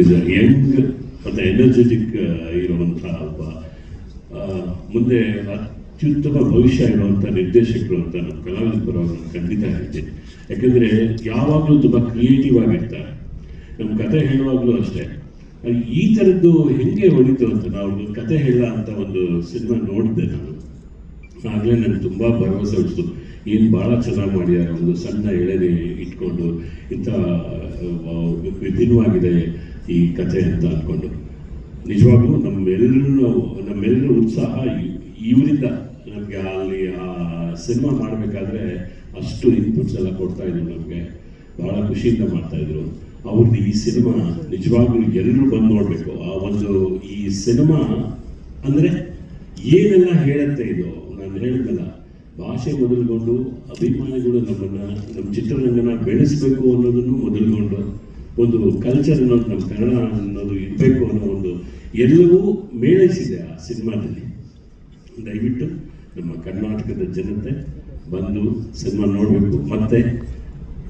Is a young ಮತ್ತು energetic ಇರುವಂಥ ಒಬ್ಬ ಮುಂದೆ ಅತ್ಯುತ್ತಮ ಭವಿಷ್ಯ ಇರುವಂಥ ನಿರ್ದೇಶಕರು ಅಂತ ನಮ್ಮ ಕಲಾವಿದ ಪರವಾಗಿ ಖಂಡಿತ ಹೇಳ್ತೀನಿ. ಯಾಕೆಂದರೆ ಯಾವಾಗಲೂ ತುಂಬ ಕ್ರಿಯೇಟಿವ್ ಆಗಿರ್ತಾರೆ. ನಮ್ಮ ಕತೆ ಹೇಳುವಾಗಲೂ ಅಷ್ಟೇ. ಈ ಥರದ್ದು ಹೆಂಗೆ ಹೊಡಿತು ಅಂತ ನಾವು ಕತೆ ಹೇಳ ಅಂತ ಒಂದು ಸಿನಿಮಾ ನೋಡಿದೆ ನಾನು. ಆಗಲೇ ನನಗೆ ತುಂಬ ಭರವಸೆ ಉಳಿಸ್ತು ಏನು ಭಾಳ ಚೆನ್ನಾಗಿ ಮಾಡಿದ್ದಾರೆ ಒಂದು ಸಣ್ಣ ಎಳೆನೆ ಇಟ್ಕೊಂಡು ಇಂಥ ವಿಭಿನ್ನವಾಗಿದೆ. ಈ ಕಥೆ ಅಂತ ಅಂದ್ಕೊಂಡು ನಿಜವಾಗ್ಲೂ ನಮ್ಮೆಲ್ಲರೂ ನಮ್ಮೆಲ್ಲರ ಉತ್ಸಾಹ ಇವ್- ಇವರಿಂದ ನಮಗೆ ಅಲ್ಲಿ ಆ ಸಿನಿಮಾ ಮಾಡಬೇಕಾದ್ರೆ ಅಷ್ಟು ಇನ್ಪುಟ್ಸ್ ಎಲ್ಲ ಕೊಡ್ತಾ ಇದ್ರು ನಮಗೆ. ಬಹಳ ಖುಷಿಯಿಂದ ಮಾಡ್ತಾ ಇದ್ರು. ಅವ್ರದ್ದು ಈ ಸಿನಿಮಾ ನಿಜವಾಗ್ಲೂ ಎಲ್ಲರೂ ಬಂದು ನೋಡಬೇಕು. ಆ ಒಂದು ಈ ಸಿನಿಮಾ ಅಂದರೆ ಏನೆಲ್ಲ ಹೇಳುತ್ತೆ ಇದು? ನಾನು ಹೇಳಿದ್ನಲ್ಲ ಭಾಷೆ ಮೊದಲುಗೊಂಡು, ಅಭಿಮಾನಿಗಳು ನಮ್ಮನ್ನು, ನಮ್ಮ ಚಿತ್ರರಂಗನ ಬೆಳೆಸಬೇಕು ಅನ್ನೋದನ್ನು ಮೊದಲುಗೊಂಡು. ಒಂದು ಕಲ್ಚರ್ ಅನ್ನೋದು ನಮ್ಮ ಕನ್ನಡ ಅನ್ನೋದು ಇರಬೇಕು ಅನ್ನೋ ಒಂದು ಎಲ್ಲವೂ ಮೇಳೈಸಿದೆ ಆ ಸಿನಿಮಾದಲ್ಲಿ. ದಯವಿಟ್ಟು ನಮ್ಮ ಕರ್ನಾಟಕದ ಜನತೆ ಬಂದು ಸಿನಿಮಾ ನೋಡಬೇಕು. ಮತ್ತೆ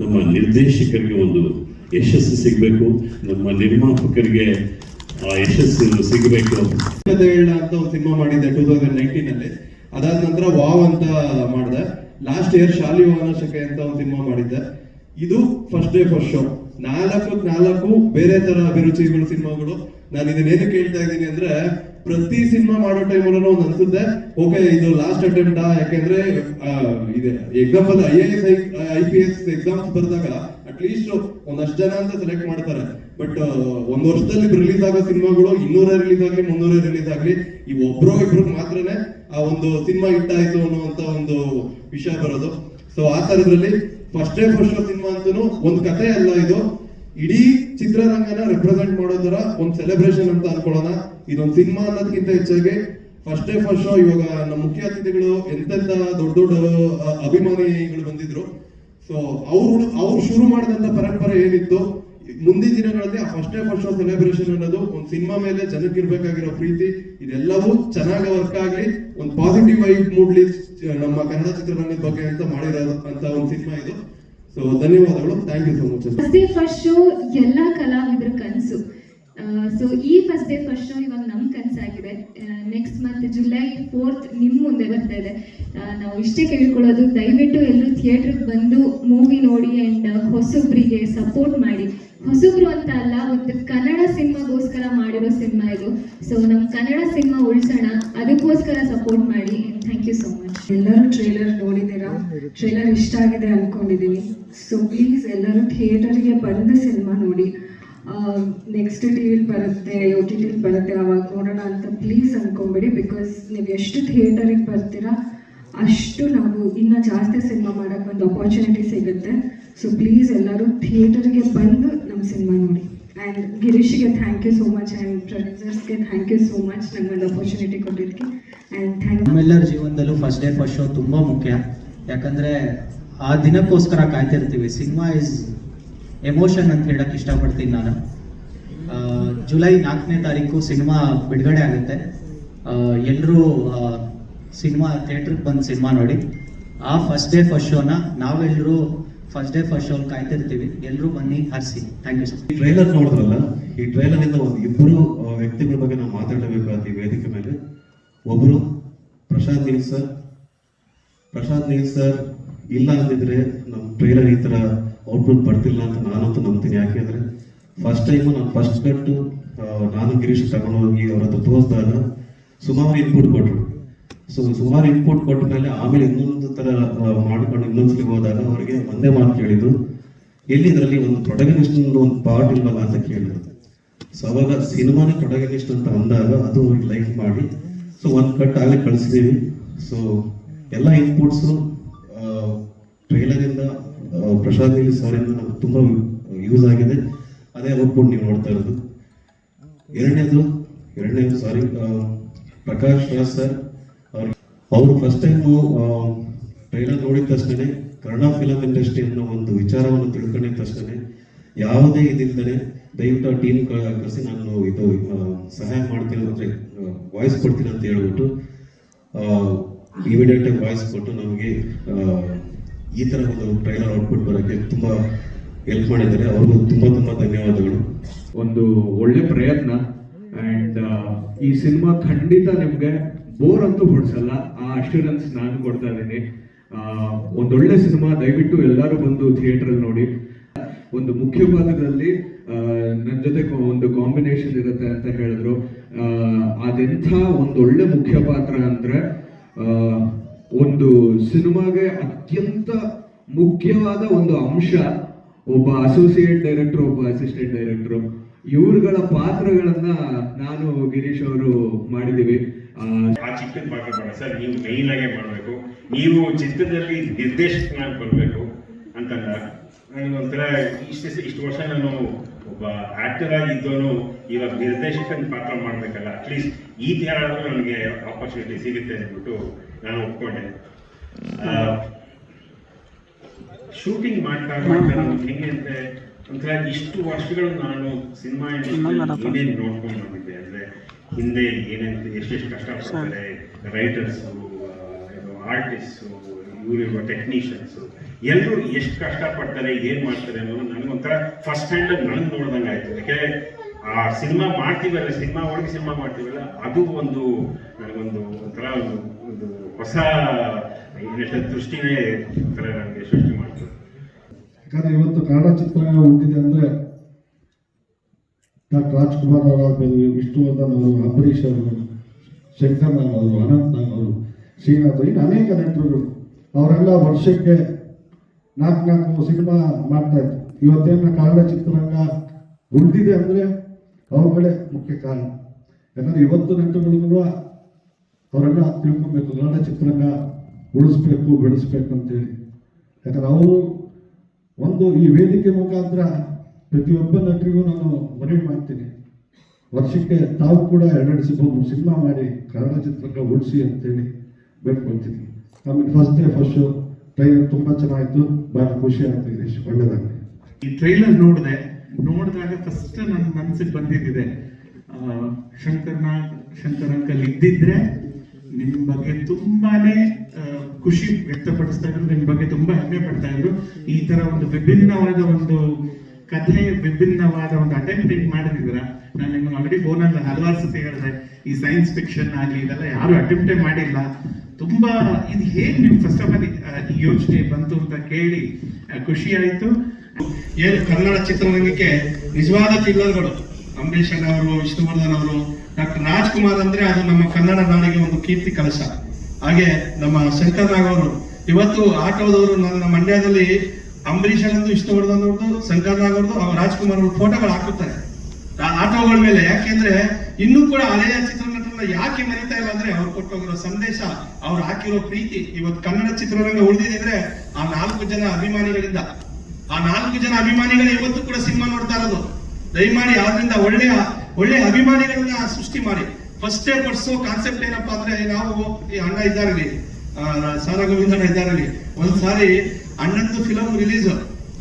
ನಮ್ಮ ನಿರ್ದೇಶಕರಿಗೆ ಒಂದು ಯಶಸ್ಸು ಸಿಗಬೇಕು. ನಮ್ಮ ನಿರ್ಮಾಪಕರಿಗೆ ಆ ಯಶಸ್ಸು ಸಿಗಬೇಕು. ಅಂತ ಒಂದು ಸಿನಿಮಾ ಮಾಡಿದ್ದೆ ಟೂ ತೌಸಂಡ್ ನೈನ್ಟೀನ್ ಅಲ್ಲಿ. ಅದಾದ ನಂತರ ವಾವ್ ಅಂತ ಮಾಡಿದೆ. ಲಾಸ್ಟ್ ಇಯರ್ ಶಾಲಿ ವಾನಶಕೆ ಅಂತ ಒಂದು ಸಿನಿಮಾ ಮಾಡಿದ್ದೆ. ಇದು ಫಸ್ಟ್ ಡೇ ಫಸ್ಟ್ ಶೋ ನಾಲ್ಕು ನಾಲ್ಕು ಬೇರೆ ತರ ಅಭಿರುಚಿಗಳು ಸಿನಿಮಾಗಳು. ನಾನು ಇದನ್ನೇನು ಕೇಳ್ತಾ ಇದ್ದೀನಿ ಅಂದ್ರೆ, ಪ್ರತಿ ಸಿನಿಮಾ ಮಾಡೋ ಟೈಮಲ್ಲೂ ಒಂದು ಅನ್ಸುತ್ತೆ. ಓಕೆ ಇದು ಲಾಸ್ಟ್ ಅಟೆಂಪ್ಟ್ ಯಾಕೆಂದ್ರೆ ಇದೆ. Example I A S I P S exams ಬರೆದಾಗ ಅಟ್ಲೀಸ್ಟ್ ಒಂದಷ್ಟು ಜನ ಅಂತ ಸೆಲೆಕ್ಟ್ ಮಾಡ್ತಾರೆ. ಬಟ್ ಒಂದ್ ವರ್ಷದಲ್ಲಿ ರಿಲೀಸ್ ಆಗೋ ಸಿನಿಮಾಗಳು ಇನ್ನೂರ ರಿಲೀಸ್ ಆಗ್ಲಿ, ಮುನ್ನೂರ ರಿಲೀಸ್ ಆಗಲಿ, ಈ ಒಬ್ರು ಇಬ್ರು ಮಾತ್ರನೇ ಆ ಒಂದು ಸಿನಿಮಾ ಹಿಟ್ ಆಯ್ತು ಅನ್ನುವಂತ ಒಂದು ವಿಷಯ ಬರೋದು. ಸೊ ಆ ತರದ್ರಲ್ಲಿ first day first show cinema ಅಂತೂ ಒಂದು ಕತೆ ಅಲ್ಲ ಇದು. ಇಡೀ ಚಿತ್ರರಂಗನ ರೆಪ್ರೆಸೆಂಟ್ ಮಾಡೋದರ ಒಂದು ಸೆಲೆಬ್ರೇಷನ್ ಅಂತ ಅನ್ಕೊಳ್ಳೋಣ. ಇದೊಂದು ಸಿನಿಮಾ ಅನ್ನೋದಕ್ಕಿಂತ ಹೆಚ್ಚಾಗಿ ಫಸ್ಟ್ ಡೇ ಫಸ್ಟ್ ಶೋ ಇವಾಗ ನಮ್ಮ ಮುಖ್ಯ ಅತಿಥಿಗಳು ಎಂತೆಂತ ದೊಡ್ಡ ದೊಡ್ಡ ಅಭಿಮಾನಿಗಳು ಬಂದಿದ್ರು. ಸೊ ಅವ್ರು ಅವ್ರು ಶುರು ಮಾಡಿದಂತ ಪರಂಪರೆ ಏನಿತ್ತು? ಮುಂದಿನ ದಿನಗಳಲ್ಲಿ ಫಸ್ಟ್ ಫಸ್ಟ್ ಸೆಲೆಬ್ರೇಷನ್ ಅನ್ನೋದು ಒಂದು ಸಿನಿಮಾ ಮೇಲೆ ಜನಕ್ಕೆ ಇರ್ಬೇಕಾಗಿರೋ ಪ್ರೀತಿ, ಇದೆಲ್ಲವೂ ಚೆನ್ನಾಗಿ ವರ್ಕ್ ಆಗ್ಲಿ, ಒಂದು ಪಾಸಿಟಿವ್ ವೈಬ್ ಮೂಡ್ಲಿ ನಮ್ಮ ಕನ್ನಡ ಚಿತ್ರರಂಗದ ಬಗ್ಗೆ ಅಂತ ಮಾಡಿರೋ ಅಂತ ಒಂದು ಸಿನಿಮಾ ಇದು. ಸೊ ಧನ್ಯವಾದಗಳು. Thank you so much first day first show ಎಲ್ಲ ಕಲಾವಿದರ ಕನಸು. ಸೊ ಈ ಫಸ್ಟ್ ಡೇ ಫಸ್ಟ್ ಶೋ ಇವಾಗ ನಮ್ಮ ಕನಸಾಗಿದೆ. ನೆಕ್ಸ್ಟ್ ಮಂತ್ ಜುಲೈ ಫೋರ್ತ್ ನಿಮ್ಮ ಮುಂದೆ ಬರ್ತಾ ಇದೆ. ನಾವು ಇಷ್ಟೇ ಕೇಳ್ಕೊಳ್ಳೋದು, ದಯವಿಟ್ಟು ಎಲ್ಲರೂ ಥಿಯೇಟ್ರಿಗೆ ಬಂದು ಮೂವಿ ನೋಡಿ ಆ್ಯಂಡ್ ಹೊಸಬ್ರಿಗೆ ಸಪೋರ್ಟ್ ಮಾಡಿ. ಹೊಸಬ್ರು ಅಂತ ಅಲ್ಲ, ಒಂದು ಕನ್ನಡ ಸಿನಿಮಾಗೋಸ್ಕರ ಮಾಡಿರೋ ಸಿನಿಮಾ ಇದು. ಸೊ ನಮ್ಮ ಕನ್ನಡ ಸಿನಿಮಾ ಉಳಿಸೋಣ, ಅದಕ್ಕೋಸ್ಕರ ಸಪೋರ್ಟ್ ಮಾಡಿ ಥ್ಯಾಂಕ್ ಯು ಸೋ ಮಚ್ ಎಲ್ಲರೂ ಟ್ರೇಲರ್ ನೋಡಿದ್ದೀರಾ? ಟ್ರೇಲರ್ ಇಷ್ಟ ಆಗಿದೆ ಅನ್ಕೊಂಡಿದ್ದೀನಿ ಸೊ ಪ್ಲೀಸ್ ಎಲ್ಲರೂ ಥಿಯೇಟರ್ಗೆ ಬಂದು ಸಿನಿಮಾ ನೋಡಿ. ನೆಕ್ಸ್ಟ್ ಟಿ ಬರುತ್ತೆ ಓ ಟಿ ಟಿಲಿ ಬರುತ್ತೆ, ಅವಾಗ ನೋಡೋಣ ಅಂತ ಪ್ಲೀಸ್ ಅನ್ಕೊಂಬೇಡಿ ಬಿಕಾಸ್ ನೀವು ಎಷ್ಟು ಥಿಯೇಟರಿಗೆ ಬರ್ತೀರಾ, ಅಷ್ಟು ನಾವು ಇನ್ನೂ ಜಾಸ್ತಿ ಸಿನಿಮಾ ಮಾಡೋಕ್ಕೆ ಒಂದು ಅಪಾರ್ಚುನಿಟಿ ಸಿಗುತ್ತೆ. ಸೊ ಪ್ಲೀಸ್ ಎಲ್ಲರೂ ಥಿಯೇಟರ್ಗೆ ಬಂದು ಸಿನಿಮಾ ನೋಡಿ. And ಗಿರೀಶ್ಗೆ thank you so much and ಪ್ರೊಡ್ಯೂಸರ್ಸ್ಗೆ thank you so much ನಮಗೊಂದು ಅಪರ್ಚುನಿಟಿ ಕೊಟ್ಟಿದ್ದಕ್ಕೆ. ಆ್ಯಂಡ್ ಥ್ಯಾಂಕ್ ನಮ್ಮೆಲ್ಲರ ಜೀವನದಲ್ಲೂ ಫಸ್ಟ್ ಡೇ ಫಸ್ಟ್ ಶೋ ತುಂಬ ಮುಖ್ಯ. ಯಾಕಂದರೆ ಆ ದಿನಕ್ಕೋಸ್ಕರ ಕಾಯ್ತಿರ್ತೀವಿ. ಸಿನಿಮಾ ಇಸ್ ಎಮೋಷನ್ ಅಂತ ಹೇಳಕ್ಕೆ ಇಷ್ಟಪಡ್ತೀನಿ ನಾನು. ಜುಲೈ ನಾಲ್ಕನೇ ತಾರೀಕು ಸಿನಿಮಾ ಬಿಡುಗಡೆ ಆಗುತ್ತೆ. ಎಲ್ಲರೂ ಸಿನಿಮಾ ಥಿಯೇಟ್ರಿಗೆ ಬಂದು ಸಿನಿಮಾ ನೋಡಿ. ಆ ಫಸ್ಟ್ ಡೇ ಫಸ್ಟ್ ಶೋನ ನಾವೆಲ್ಲರೂ ಫಸ್ಟ್ ಡೇ ಫಸ್ಟ್ ಶೋ ಕಾಯ್ತಿರ್ತೀವಿ. ಎಲ್ಲರೂ ಬನ್ನಿ, ಹರಿಸಿ. ಥ್ಯಾಂಕ್ ಯು ಸರ್ ಈ ಟ್ರೈಲರ್ ನೋಡಿದ್ರಲ್ಲ? ಈ ಟ್ರೈಲರ್ ಇಂದ ಒಂದು ಇಬ್ಬರು ವ್ಯಕ್ತಿಗಳ ಬಗ್ಗೆ ನಾವು ಮಾತಾಡಬೇಕಾದ ಈ ವೇದಿಕೆ ಮೇಲೆ. ಒಬ್ಬರು ಪ್ರಶಾಂತ್ ನೀಲ್ ಸರ್ ಪ್ರಶಾಂತ್ ನೀಲ್ ಸರ್ ಇಲ್ಲ ಅಂತಿದ್ರೆ ನಮ್ಮ ಟ್ರೈಲರ್ ಈ ಥರ ಔಟ್ಪುಟ್ ಬರ್ತಿಲ್ಲ ಅಂತ ನಾನಂತೂ ನಂಬ್ತೀನಿ. ಯಾಕೆಂದ್ರೆ ಫಸ್ಟ್ ಟೈಮ್ ನಾನು ಫಸ್ಟ್ ಕಟ್ಟು ನಾನು ಗಿರೀಶ್ ತಗೊಂಡೋಗಿ ಅವ್ರ ಹತ್ರ ತೋರಿಸಿದಾಗ ಸುಮಾರು ಇನ್ಪುಟ್ ಕೊಟ್ರು. ಸೊ, ಸುಮಾರು ಇನ್ಪುಟ್ ಕೊಟ್ಟ ಮೇಲೆ ಆಮೇಲೆ ಇನ್ನೊಂದು ತರ ಮಾಡಿಕೊಂಡು ಇನ್ನೊಂದ್ಸಲಿ ಹೋದಾಗ ಅವರಿಗೆ ಒಂದೇ ಮಾತು ಕೇಳಿದ್ರು ಎಲ್ಲಿ ಇದರಲ್ಲಿ ಒಂದು ಪ್ರೊಟಗನಿಸ್ಟ್ ಒಂದು ಪಾರ್ಟ್ ಇಲ್ವಲ್ಲ ಅಂತ ಕೇಳಿದ್ರು. ಸೊ ಅವಾಗ ಸಿನಿಮಾನೇ ಪ್ರೊಟಗನಿಸ್ಟ್ ಅಂತ ಅಂದಾಗ ಅದು ಅವ್ರಿಗೆ ಲೈಕ್ ಮಾಡಿ ಸೊ ಒಂದು ಕಟ್ ಆಗಲಿ ಕಳಿಸಿದೀವಿ. ಸೊ ಎಲ್ಲ ಇನ್ಪುಟ್ಸು ಟ್ರೈಲರ್ ಇಂದ ನೀಲ್ ಸರ್ ನಮ್ಗೆ ತುಂಬಾ ಯೂಸ್ ಆಗಿದೆ. ಅದೇ ಔಟ್ಪುಟ್ ನೀವು ನೋಡ್ತಾ ಇರೋದು. ಎರಡನೇದು ಎರಡನೇದು ಸಾರಿ ಪ್ರಕಾಶ್ ರಾಜ್ ಸರ್ ಅವರು ಫಸ್ಟ್ ಟೈಮು ಟ್ರೈಲರ್ ನೋಡಿದ ತಕ್ಷಣ ಕನ್ನಡ ಫಿಲಂ ಇಂಡಸ್ಟ್ರಿ ಅನ್ನೋ ಒಂದು ವಿಚಾರವನ್ನು ತಿಳ್ಕೊಂಡಿದ ತಕ್ಷಣ ಯಾವುದೇ ಇದಿಲ್ದೇ ದಯವಿಟ್ಟು ಆ ಟೀಮ್ ಕರೆಸಿ ನಾನು ಇದು ಸಹಾಯ ಮಾಡ್ತೀನಿ ಅಂದರೆ ವಾಯ್ಸ್ ಕೊಡ್ತೀನಿ ಅಂತ ಹೇಳ್ಬಿಟ್ಟು ಇಮಿಡಿಯೇಟ್ ಆಗಿ ವಾಯ್ಸ್ ಕೊಟ್ಟು ನಮಗೆ ಈ ತರ ಒಂದು ಟ್ರೈಲರ್ ಔಟ್ಪುಟ್ ಬರೋಕ್ಕೆ ತುಂಬಾ ಹೆಲ್ಪ್ ಮಾಡಿದ್ದಾರೆ. ಅವ್ರಿಗೂ ತುಂಬಾ ತುಂಬಾ ಧನ್ಯವಾದಗಳು. ಒಂದು ಒಳ್ಳೆ ಪ್ರಯತ್ನ. ಅಂಡ್ ಈ ಸಿನಿಮಾ ಖಂಡಿತ ನಿಮಗೆ ಬೋರ್ ಅಂತೂ ಹೊಡ್ಸಲ್ಲ. ಆ ಅಶ್ಯೂರೆನ್ಸ್ ನಾನು ಕೊಡ್ತಾ ಇದ್ದೀನಿ. ಒಂದೊಳ್ಳೆ ಸಿನಿಮಾ, ದಯವಿಟ್ಟು ಎಲ್ಲರೂ ಬಂದು ಥಿಯೇಟರ್ ಅಲ್ಲಿ ನೋಡಿ. ಒಂದು ಮುಖ್ಯ ಪಾತ್ರದಲ್ಲಿ ನನ್ನ ಜೊತೆ ಒಂದು ಕಾಂಬಿನೇಷನ್ ಇರುತ್ತೆ ಅಂತ ಹೇಳಿದ್ರು. ಅದೆಂಥ ಒಂದು ಒಳ್ಳೆ ಮುಖ್ಯ ಪಾತ್ರ ಅಂದ್ರೆ ಒಂದು ಸಿನಿಮಾಗೆ ಅತ್ಯಂತ ಮುಖ್ಯವಾದ ಒಂದು ಅಂಶ ಒಬ್ಬ ಅಸೋಸಿಯೇಟ್ ಡೈರೆಕ್ಟರ್ ಒಬ್ಬ ಅಸಿಸ್ಟೆಂಟ್ ಡೈರೆಕ್ಟರ್ ಇವ್ರುಗಳ ಪಾತ್ರಗಳನ್ನ ನಾನು ಗಿರೀಶ್ ಅವರು ಮಾಡಿದೀವಿ ಆ, ಚಿಕ್ಕದ ಪಾತ್ರ ಬೇಡ ಸರ್ ನೀವು ಮೈನ್ ಆಗೇ ಮಾಡಬೇಕು. ನೀವು ಚಿತ್ರದಲ್ಲಿ ನಿರ್ದೇಶಕನಾಗಿ ಬರಬೇಕು ಅಂತಂದ ಒಂಥರ ಇಷ್ಟು ಇಷ್ಟು ವರ್ಷ ನಾನು ಒಬ್ಬ ಆಕ್ಟರ್ ಆಗಿದ್ದವನು ಇವಾಗ ನಿರ್ದೇಶಕನ ಪಾತ್ರ ಮಾಡಬೇಕಲ್ಲ. ಅಟ್ಲೀಸ್ಟ್ ಈ ಥರ ಆದರೂ ನನಗೆ ಆಪರ್ಚುನಿಟಿ ಸಿಗುತ್ತೆ ಅಂದ್ಬಿಟ್ಟು ನಾನು ಒಪ್ಕೊಂಡೆ. ಶೂಟಿಂಗ್ ಮಾಡ್ತಾ ಮಾಡ್ತಾ ನಾನು ಹೆಂಗೆ ಅಂದರೆ ಒಂಥರ ಇಷ್ಟು ವರ್ಷಗಳು ನಾನು ಸಿನಿಮಾ ಏನೇನು ನೋಡ್ಕೊಂಡು ಬಂದಿದ್ದೆ ಅಂದ್ರೆ ಹಿಂದೆ ಏನೇನು ಎಷ್ಟೆಷ್ಟು ಕಷ್ಟಪಡ್ತಾರೆ ರೈಟರ್ಸು ಆರ್ಟಿಸ್ಟು ಇವರಿರುವ ಟೆಕ್ನಿಷಿಯನ್ಸು ಎಲ್ಲರೂ ಎಷ್ಟು ಕಷ್ಟಪಡ್ತಾರೆ ಏನು ಮಾಡ್ತಾರೆ ಅನ್ನೋದು ನನಗೊಂಥರ ಫಸ್ಟ್ ಹ್ಯಾಂಡ್ ನನಗೆ ನೋಡ್ದಂಗೆ ಆಯ್ತು. ಯಾಕೆಂದರೆ ಆ ಸಿನಿಮಾ ಮಾಡ್ತೀವಲ್ಲ ಸಿನಿಮಾ ಒಳಗೆ ಸಿನಿಮಾ ಮಾಡ್ತೀವಲ್ಲ ಅದು ಒಂದು ನನಗೊಂದು ಒಂಥರ ಒಂದು ಒಂದು ಹೊಸ ದೃಷ್ಟಿನೇ ಒಂಥರ ನನಗೆ ಸೃಷ್ಟಿ ಮಾಡ್ತು. ಯಾಕಂದ್ರೆ ಇವತ್ತು ಕನ್ನಡ ಚಿತ್ರರಂಗ ಹುಟ್ಟಿದೆ ಅಂದ್ರೆ ಡಾಕ್ಟರ್ ರಾಜ್ಕುಮಾರ್ ಅವರಾಗ್ಬೋದು ವಿಷ್ಣುವರ್ಧನ್ ಅವರು, ಅಂಬರೀಷ್ ಅವರು ಶಂಕರ್ ನಾಗ್ ಅವರು ಅನಂತ್ ನಾಗ್ ಅವರು ಶ್ರೀನಾಥ್ ಇನ್ನು ಅನೇಕ ನಟರು ಅವರೆಲ್ಲ ವರ್ಷಕ್ಕೆ ನಾಲ್ಕು ನಾಲ್ಕು ಸಿನಿಮಾ ಮಾಡ್ತಾ ಇದ್ರು. ಇವತ್ತೇನ ಕನ್ನಡ ಚಿತ್ರರಂಗ ಉಳಿದಿದೆ ಅಂದರೆ ಅವುಗಳೇ ಮುಖ್ಯ ಕಾರಣ. ಯಾಕಂದ್ರೆ ಇವತ್ತು ನಟರುಗಳು ಅವರೆಲ್ಲ ತಿಳ್ಕೊಬೇಕು, ಕನ್ನಡ ಚಿತ್ರರಂಗ ಉಳಿಸ್ಬೇಕು, ಬೆಳೆಸ್ಬೇಕು ಅಂತೇಳಿ. ಯಾಕಂದ್ರೆ ಅವರು ಒಂದು ಈ ವೇದಿಕೆ ಮುಖಾಂತರ ಪ್ರತಿಯೊಬ್ಬ ನಟರಿಗೂ ನಾನು ಮನವಿ ಮಾಡ್ತೀನಿ. ವರ್ಷಕ್ಕೆ ತಾವು ಕೂಡ ಎರಡೆರಡು ಸಿಬ್ಬಂದು ಸಿನಿಮಾ ಮಾಡಿ ಕನ್ನಡ ಚಿತ್ರಕ್ಕೆ ಉಳಿಸಿ ಅಂತೇಳಿ ಬೇಡ್ಕೊಳ್ತೀನಿ. ಆಮೇಲೆ first day first show trailer ತುಂಬ ಚೆನ್ನಾಗಿತ್ತು. ಬಹಳ ಖುಷಿ ಆಯ್ತು ಗಿರೀಶ್ ಒಳ್ಳೆದಾಗಲಿ. ಈ ಟ್ರೈಲರ್ ನೋಡಿದೆ, ನೋಡಿದಾಗ ಫಸ್ಟ್ ನನ್ನ ಮನಸ್ಸಿಗೆ ಬಂದಿದ್ದಿದೆ. ಶಂಕರ್ನ, ಶಂಕರ್ ಅಂಕಲ್ ಇದ್ದಿದ್ರೆ ನಿಮ್ಮ ಬಗ್ಗೆ ತುಂಬಾನೇ ಖುಷಿ ವ್ಯಕ್ತಪಡಿಸ್ತಾ ಇದ್ರು ನಿಮ್ಮ ಬಗ್ಗೆ ತುಂಬಾ ಹೆಮ್ಮೆ ಪಡ್ತಾ ಇದ್ರು. ಈ ತರ ಒಂದು ವಿಭಿನ್ನವಾದ ಒಂದು ಕಥೆ ವಿಭಿನ್ನವಾದ ಒಂದು ಅಟೆಂಪ್ಟ್ ಮಾಡಿದಿದ್ರ ನಾನು ನಿಮ್ಗೆ ಆಲ್ರೆಡಿ ಫೋನಲ್ಲಿ ಹಲವಾರು ಸತಿ ಹೇಳಿದೆ. ಈ ಸೈನ್ಸ್ ಫಿಕ್ಷನ್ ಆಗಲಿ, ಇದೆಲ್ಲ ಯಾರು ಅಟೆಂಪ್ಟೇ ಮಾಡಿಲ್ಲ. ತುಂಬಾ, ಇದು ಹೇಗೆ ನಿಮ್ ಫಸ್ಟ್ ಆಫ್ ಆಲ್ ಈ ಯೋಚನೆ ಬಂತು ಅಂತ ಕೇಳಿ ಖುಷಿ ಆಯ್ತು. ಏನು ಕನ್ನಡ ಚಿತ್ರರಂಗಕ್ಕೆ ನಿಜವಾದ ಪಿಲ್ಲರ್ಗಳು ಅಂಬರೀಷ್ ಅವರು, ವಿಷ್ಣುವರ್ಧನ್ ಅವರು, ಡಾಕ್ಟರ್ ರಾಜ್ಕುಮಾರ್ ಅಂದ್ರೆ ಅದು ನಮ್ಮ ಕನ್ನಡ ನಾಡಿಗೆ ಒಂದು ಕೀರ್ತಿ ಕಲಶ. ಹಾಗೆ ನಮ್ಮ ಶಂಕರ್ ನಾಗ್ ಅವರು. ಇವತ್ತು ಆಟೋದವರು ನನ್ನ ಮಂಡ್ಯದಲ್ಲಿ ಅಂಬರೀಷ್ ಅಣ್ಣಂದು, ವಿಷ್ಣುವರ್ಧನ್ ಅವ್ರದ್ದು, ಶಂಕರ್ ನಾಗ್ ಅವ್ರದ್ದು, ಅವ್ರ ರಾಜ್ಕುಮಾರ್ ಅವ್ರ ಫೋಟೋಗಳು ಹಾಕುತ್ತಾರೆ ಆಟೋಗಳ ಮೇಲೆ ಯಾಕೆಂದ್ರೆ ಇನ್ನೂ ಕೂಡ ಹಳೆಯ ಚಿತ್ರನಟರನ್ನ ಯಾಕೆ ಮರಿತಾ ಇಲ್ಲ ಅಂದ್ರೆ ಅವ್ರು ಕೊಟ್ಟೋಗಿರೋ ಸಂದೇಶ, ಅವ್ರು ಹಾಕಿರೋ ಪ್ರೀತಿ. ಇವತ್ತು ಕನ್ನಡ ಚಿತ್ರರಂಗ ಉಳಿದಿದ್ರೆ ಆ ನಾಲ್ಕು ಜನ ಅಭಿಮಾನಿಗಳಿಂದ, ಆ ನಾಲ್ಕು ಜನ ಅಭಿಮಾನಿಗಳೇ ಇವತ್ತು ಕೂಡ ಸಿನಿಮಾ ನೋಡ್ತಾ ಇರೋದು. ದಯಮಾಡಿ ಆದ್ರಿಂದ ಒಳ್ಳೆಯ ಒಳ್ಳೆಯ ಅಭಿಮಾನಿಗಳನ್ನ ಸೃಷ್ಟಿ ಮಾಡಿ. ಫಸ್ಟ್ ಪಡಿಸೋ ಕಾನ್ಸೆಪ್ಟ್ ಏನಪ್ಪಾ ಅಂದ್ರೆ ನಾವು ಈ ಅಣ್ಣ ಇದ್ದಾರಲ್ಲಿ ಸಾರ ಗೋವಿಂದಣ್ಣ ಇದ್ದಾರಲ್ಲಿ ಒಂದ್ ಸಾರಿ ಅಣ್ಣಂದು ಫಿಲಂ ರಿಲೀಸ್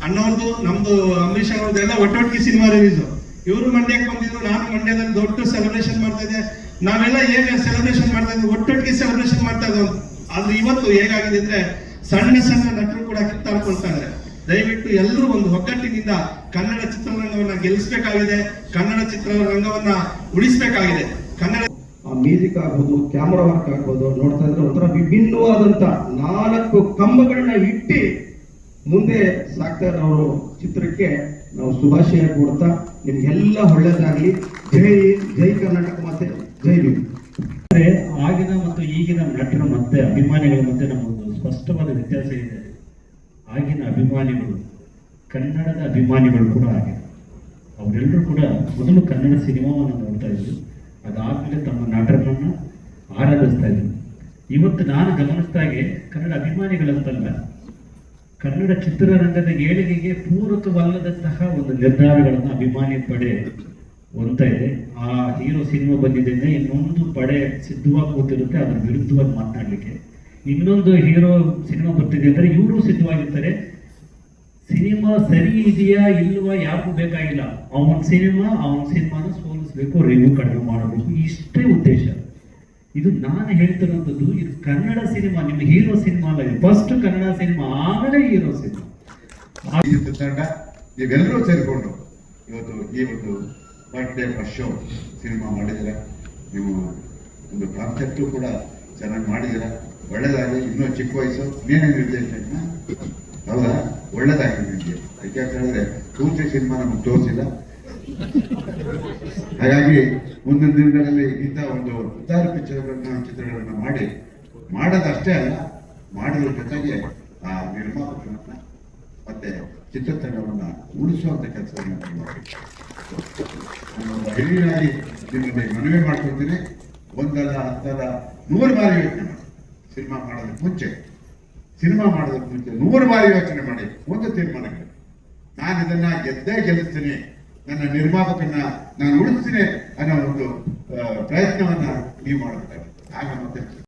ಅಣ್ಣವ್ರದ್ದು ನಮ್ದು ಅಂಬರೀಷ್ ಅವ್ರದ್ದು ಎಲ್ಲ ಒಟ್ಟೊಟ್ಟಿಗೆ ಸಿನಿಮಾ ರಿಲೀಸ್ ಇವರು ಮಂಡ್ಯಕ್ಕೆ ಬಂದಿದ್ರು, ನಾನು ಮಂಡ್ಯದಲ್ಲಿ ದೊಡ್ಡ ಸೆಲೆಬ್ರೇಷನ್ ಮಾಡ್ತಾ ಇದ್ದೆ. ನಾವೆಲ್ಲ ಹೇಗೆ ಸೆಲೆಬ್ರೇಷನ್ ಮಾಡ್ತಾ ಇದ್ವಿ? ಒಟ್ಟೊಟ್ಟಿಗೆ ಸೆಲೆಬ್ರೇಷನ್ ಮಾಡ್ತಾ ಇದ್ವು. ಆದ್ರೆ ಇವತ್ತು ಹೇಗಾಗಿದೆ ಅಂದ್ರೆ ಸಣ್ಣ ಸಣ್ಣ ನಟರು ಕೂಡ ಕಿತ್ತಾಡ್ಕೊಳ್ತಾ ಇದ್ದಾರೆ ದಯವಿಟ್ಟು ಎಲ್ಲರೂ ಒಂದು ಒಗ್ಗಟ್ಟಿನಿಂದ ಕನ್ನಡ ಚಿತ್ರರಂಗವನ್ನ ಗೆಲ್ಲಿಸಬೇಕಾಗಿದೆ. ಕನ್ನಡ ಚಿತ್ರರಂಗವನ್ನ ಉಳಿಸಬೇಕಾಗಿದೆ. ಕನ್ನಡ ಮ್ಯೂಸಿಕ್ ಆಗ್ಬೋದು, ಕ್ಯಾಮ್ರಾ ವರ್ಕ್ ಆಗ್ಬೋದು, ನೋಡ್ತಾ ಇದ್ರೆ ಒಂಥರ ವಿಭಿನ್ನವಾದಂತ ನಾಲ್ಕು ಕಂಬಗಳನ್ನ ಇಟ್ಟು ಮುಂದೆ ಸಾಕ್ತಾ ಅವರು ಚಿತ್ರಕ್ಕೆ ನಾವು ಶುಭಾಶಯ ಕೊಡ್ತಾ ನಿಮ್ಗೆಲ್ಲ ಒಳ್ಳೇದಾಗ್ಲಿ. ಜೈ ಜೈ ಕರ್ನಾಟಕ ಮತ್ತೆ, ಜೈ ಅಂದ್ರೆ ಆಗಿನ ಮತ್ತು ಈಗಿನ ನಟರ ಮತ್ತೆ ಅಭಿಮಾನಿಗಳ ಮತ್ತೆ ನಮ್ಮೊಂದು ಸ್ಪಷ್ಟವಾದ ವ್ಯತ್ಯಾಸ ಇದೆ. ಆಗಿನ ಅಭಿಮಾನಿಗಳು, ಕನ್ನಡದ ಅಭಿಮಾನಿಗಳು ಕೂಡ ಆಗಿದೆ ಅವರೆಲ್ಲರೂ ಕೂಡ ಮೊದಲು ಕನ್ನಡ ಸಿನಿಮಾವನ್ನು ನೋಡ್ತಾ ಇದ್ರು. ಅದಾದ್ಮೇಲೆ ತಮ್ಮ ನಾಟಕವನ್ನು ಆರಾಧಿಸ್ತಾ ಇದ್ರು. ಇವತ್ತು ನಾನು ಗಮನಿಸಿದಾಗೆ ಕನ್ನಡ ಅಭಿಮಾನಿಗಳಂತಲ್ಲ ಕನ್ನಡ ಚಿತ್ರರಂಗದ ಏಳಿಗೆಗೆ ಪೂರಕವಲ್ಲದಂತಹ ಒಂದು ನಿರ್ಧಾರಗಳನ್ನು ಅಭಿಮಾನಿ ಪಡೆ ಹೊಂದ್ತಾ ಇದೆ. ಆ ಹೀರೋ ಸಿನಿಮಾ ಬಂದಿದೆ ಇನ್ನೊಂದು ಪಡೆ ಸಿದ್ಧವಾಗಿ ಕೂತಿರುತ್ತೆ, ಅದ್ರ ವಿರುದ್ಧವಾಗಿ ಮಾತನಾಡ್ಲಿಕ್ಕೆ. ಇನ್ನೊಂದು ಹೀರೋ ಸಿನಿಮಾ ಬರ್ತಿದೆ ಅಂದ್ರೆ ಇವರು ಸಿದ್ಧವಾಗಿರ್ತಾರೆ. ಸಿನಿಮಾ ಸರಿ ಇದೆಯಾ ಇಲ್ವಾ ಯಾರಿಗೂ ಬೇಕಾಗಿಲ್ಲ. ಅವನ ಸಿನಿಮಾ, ಅವನ ಸಿನಿಮಾನ ಸೋಲಿಸ್ಬೇಕು ರಿವ್ಯೂ ಕಡಿಮೆ ಮಾಡಬೇಕು, ಇಷ್ಟೇ ಉದ್ದೇಶ. ಇದು ನಾನು ಹೇಳ್ತಿರೋದು ಇದು ಕನ್ನಡ ಸಿನಿಮಾ, ನಿಮ್ಮ ಹೀರೋ ಸಿನಿಮಾ ಅಲ್ಲ, ಇದು ಫಸ್ಟ್ ಕನ್ನಡ ಸಿನಿಮಾ, ಆಮೇಲೆ ಹೀರೋ ಸಿನಿಮಾ. ತಂಡ ನೀವೆಲ್ಲರೂ ಸೇರಿಕೊಂಡು ಇವತ್ತು ಈ ಒಂದು ಬರ್ತ್ಡೇ ಫಸ್ಟ್ ಶೋ ಸಿನಿಮಾ ಮಾಡಿದಿರ ನೀವು ಒಂದು ಕಾನ್ಸೆಪ್ಟು ಕೂಡ ಚೆನ್ನಾಗಿ ಮಾಡಿದಿರ ಒಳ್ಳೇದಾಗಲಿ, ಇನ್ನೂ ಚಿಕ್ಕ ವಯಸ್ಸು ನೀನೇ ನಿರ್ದೇಶನ ಹೌದಾ? ಒಳ್ಳೇದಾಗಿ ನಿಮಗೆ. ಯಾಕೆ ಅಂತ ಹೇಳಿದ್ರೆ, ಪೂರ್ತಿ ಸಿನಿಮಾ ನಮಗೆ ತೋರಿಸಿಲ್ಲ. ಹಾಗಾಗಿ ಮುಂದಿನ ದಿನಗಳಲ್ಲಿ ಇಂಥ ಒಂದು ಉದ್ದಾರ ಪಿಕ್ಚರ್ಗಳನ್ನ ಚಿತ್ರಗಳನ್ನ ಮಾಡಿ ಮಾಡೋದಷ್ಟೇ ಅಲ್ಲ, ಮಾಡೋದ್ರ ಜೊತೆಗೆ ಆ ನಿರ್ಮಾಪಕರನ್ನ ಮತ್ತೆ ಚಿತ್ರತಂಡವನ್ನ ಉಳಿಸುವಂತ ಕೆಲಸವನ್ನು ಹಿರಿಯರಾಗಿ ನಿಮ್ಮಲ್ಲಿ ಮನವಿ ಮಾಡ್ಕೊಳ್ತೀನಿ. ಒಂದಲ್ಲ ಹತ್ತಲ್ಲ ನೂರು ಬಾರಿ ಯೋಚನೆ ಮಾಡಿ. ಸಿನಿಮಾ ಮಾಡೋದಕ್ಕೆ ಮುಂಚೆ, ಸಿನಿಮಾ ಮಾಡೋದಕ್ಕೆ ಮುಂಚೆ ನೂರು ಬಾರಿ ಯೋಚನೆ ಮಾಡಿ. ಒಂದು ತೀರ್ಮಾನಕ್ಕೆ. ನಾನು ಇದನ್ನ ಗೆದ್ದೇ ಗೆಲ್ಲಿಸ್ತೀನಿ. ನನ್ನ ನಿರ್ಮಾಪಕನ್ನ ನಾನು ಉಳಿಸ್ತೀನಿ ಅನ್ನೋ ಒಂದು ಪ್ರಯತ್ನವನ್ನ ನೀವು ಮಾಡುತ್ತೆ ಆಗ ಮತ್ತೆ